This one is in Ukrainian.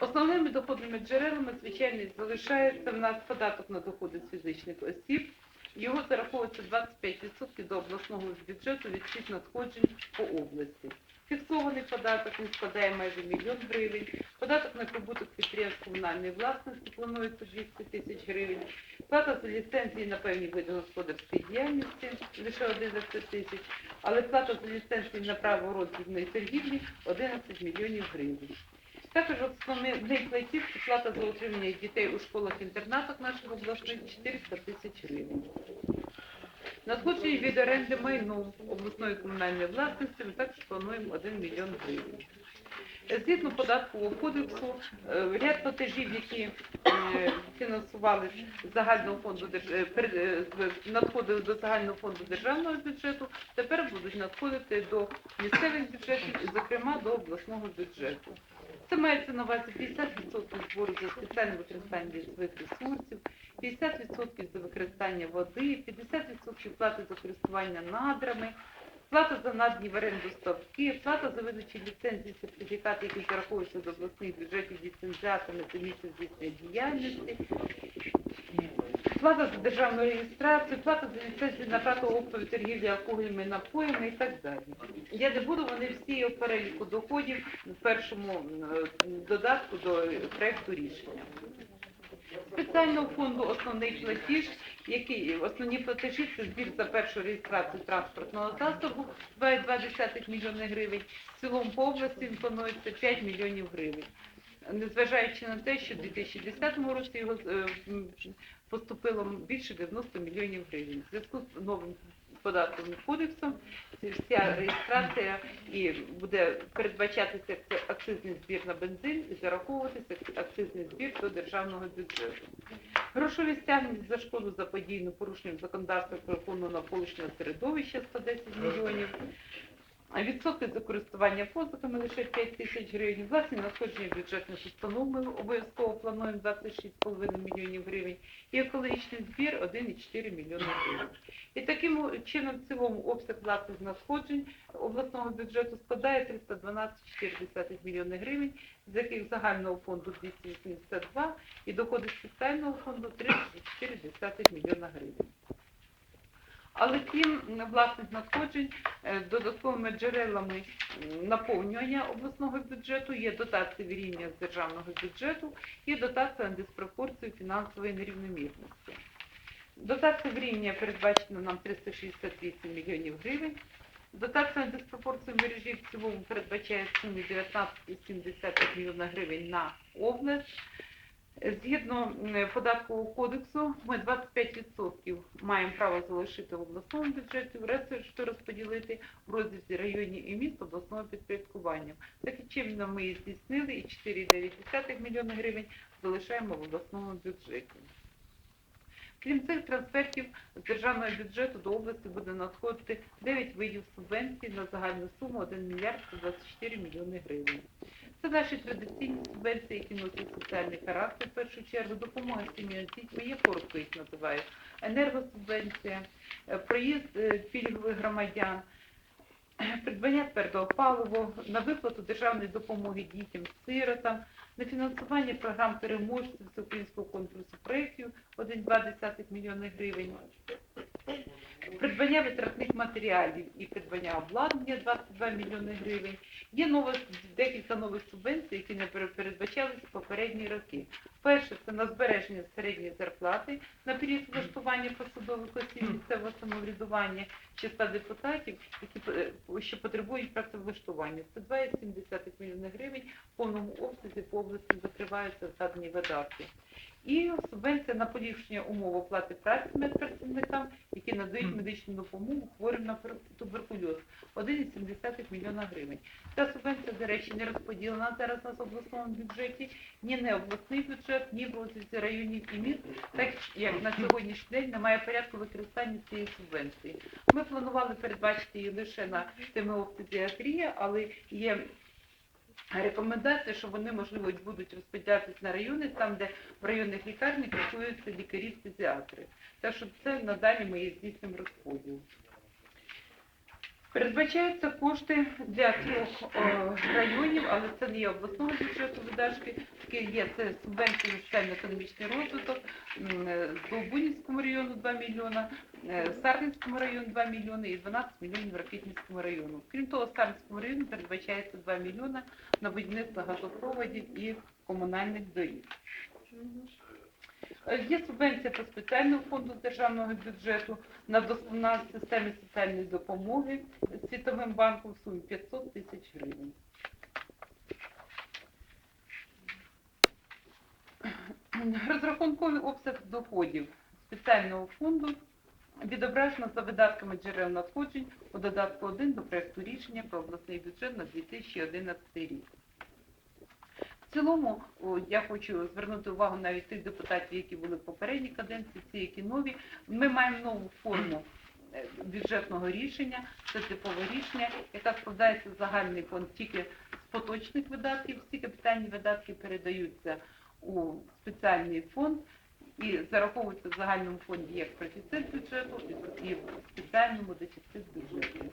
Основними доходними джерелами, звичайно, залишається в нас податок на доходи з фізичних осіб. Його зараховується 25% до обласного бюджету від всіх надходжень по області. Фіксований податок він складає майже мільйон гривень. Податок на прибуток підприємств комунальної власності планується 200 тисяч гривень. Плата за ліцензії на певні види господарської діяльності лише 11 тисяч, але плата за ліцензії на право розвідної торгівлі 11 мільйонів гривень. Також основний платіж це плата за утримання дітей у школах-інтернатах наших обласних 400 тисяч гривень. Надходження від оренди майну обласної комунальної власності ми також плануємо 1 мільйон гривень. Згідно податкового кодексу, е, ряд платежів, які е, фінансували загального фонду е, надходили до загального фонду державного бюджету, тепер будуть надходити до місцевих бюджетів, зокрема до обласного бюджету. Це мається на увазі 50% збору за спеціальне використання лісових ресурсів, 50% за використання води, 50% плати за користування надрами, плата за надані в оренду ставки, плата за видачу ліцензії сертифікати, які зараховуються до обласних бюджетів ліцензіатами за місце здійснення діяльності, плата за державну реєстрацію, плата за ліцензію на плату оптової торгівлі алкогольними напоями і так далі. Я не буду, вони всі в переліку доходів в першому е, додатку до проекту рішення. Спеціального фонду основний платіж, який основні платежі це збір за першу реєстрацію транспортного засобу 2,2 мільйони гривень. В цілому по області він планується 5 мільйонів гривень. Незважаючи на те, що в 2010 році його е, поступило більше 90 мільйонів гривень. В зв'язку з новим податковим кодексом вся реєстрація і буде передбачатися акци- акцизний збір на бензин і зараховуватися акцизний збір до державного бюджету. Грошові стягнення за шкоду за подійну порушенням законодавства про охорону навколишнього середовища 110 мільйонів. Відсотки за користування позиками лише 5 тисяч гривень. Власні надходження бюджетних установ ми обов'язково плануємо 26,5 мільйонів гривень. І екологічний збір 1,4 мільйони гривень. І таким чином в цілому обсяг власних надходжень обласного бюджету складає 312,4 мільйони гривень, з яких загального фонду 282 і доходи спеціального фонду 3,4 мільйона гривень. Але крім власних надходжень, е, додатковими джерелами наповнювання обласного бюджету є дотації вирівняння з державного бюджету і дотація на диспропорцію фінансової нерівномірності. Дотація вирівняння передбачена нам 368 мільйонів гривень. Дотація на диспропорцію мережі в цілому передбачає суму 19,7 мільйона гривень на область. Згідно податкового кодексу, ми 25% маємо право залишити в обласному бюджеті, решту розподілити в розрізі районів і міст обласного підпорядкування. Таким чином ми здійснили і 4,9 мільйона гривень залишаємо в обласному бюджеті. Крім цих трансфертів з державного бюджету до області буде надходити 9 видів субвенцій на загальну суму 1 мільярд 124 мільйони гривень. Це наші традиційні субвенції, які носять соціальний характер в першу чергу, допомога сім'ям з дітьми, є коротко їх називаю, енергосубвенція, е, проїзд е, пільгових громадян, придбання твердого палива, на виплату державної допомоги дітям, сиротам, на фінансування програм переможців всеукраїнського конкурсу проєктів 1,2 мільйони гривень, придбання витратних матеріалів і придбання обладнання 22 мільйони гривень. Є нова, декілька нових субвенцій, які не передбачалися в попередні роки. Перше, це на збереження середньої зарплати на період влаштування посадових осіб місцевого самоврядування числа депутатів, які е, що потребують працевлаштування. Це 2,7 мільйони гривень в повному обсязі по області закриваються згадані видатки. І субвенція на поліпшення умов оплати праці медпрацівникам, які надають медичну допомогу хворим на туберкульоз 1,7 мільйона гривень. Ця субвенція, до речі, не розподілена зараз у нас в обласному бюджеті, ні не обласний бюджет, ні в розрізі районів і міст, так як на сьогоднішній день немає порядку використання цієї субвенції. Ми планували передбачити її лише на ТМО педіатрія, але є рекомендація, що вони, можливо, будуть розподілятися на райони, там, де в районних лікарнях працюються лікарі-педіатри. Так що це надалі ми здійснимо розподіл. Передбачаються кошти для трьох е, районів, але це не є обласного бюджету видатки. Такі є це субвенції на соціально-економічний розвиток е, Довбунівському району 2 мільйона, е, Сарненському району 2 мільйони і 12 мільйонів Ракитницькому району. Крім того, Сарненському району передбачається 2 мільйона на будівництво газопроводів і комунальних доріг. Е, Є субвенція по спеціальному фонду державного бюджету на вдосконалення системи соціальної допомоги Світовим банком в сумі 500 тисяч гривень. Розрахунковий обсяг доходів спеціального фонду відображено за видатками джерел надходжень у додатку 1 до проекту рішення про обласний бюджет на 2011 рік. В цілому я хочу звернути увагу навіть тих депутатів, які були в попередній каденції, ці, які нові. Ми маємо нову форму е, бюджетного рішення, це типове рішення, яка складається з загальний фонд тільки з поточних видатків. Всі капітальні видатки передаються у спеціальний фонд і зараховуються в загальному фонді як профіцит бюджету і в спеціальному дефіцит бюджету.